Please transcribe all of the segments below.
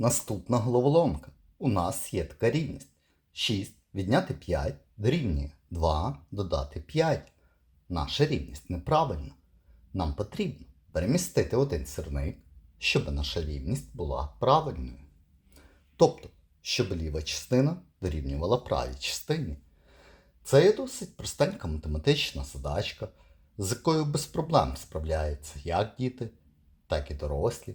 Наступна головоломка. У нас є така рівність. 6 відняти 5 дорівнює 2 додати 5. Наша рівність неправильна. Нам потрібно перемістити один сірник, щоб наша рівність була правильною. Тобто, щоб ліва частина дорівнювала правій частині. Це є досить простенька математична задачка, з якою без проблем справляються як діти, так і дорослі.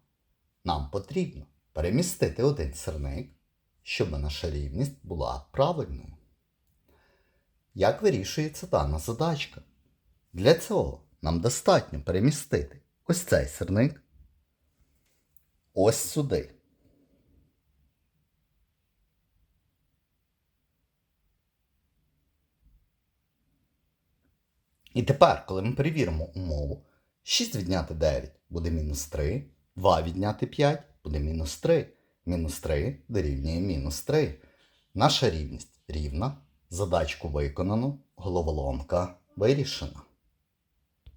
Нам потрібно перемістити один сирник, щоб наша рівність була правильною. Як вирішується дана задачка? Для цього нам достатньо перемістити ось цей сирник ось сюди. І тепер, коли ми перевіримо умову, 6 відняти 9 буде мінус 3, 2 відняти 5 буде мінус 3. Мінус 3 дорівнює мінус 3. Наша рівність рівна. Задачку виконано, головоломка вирішена.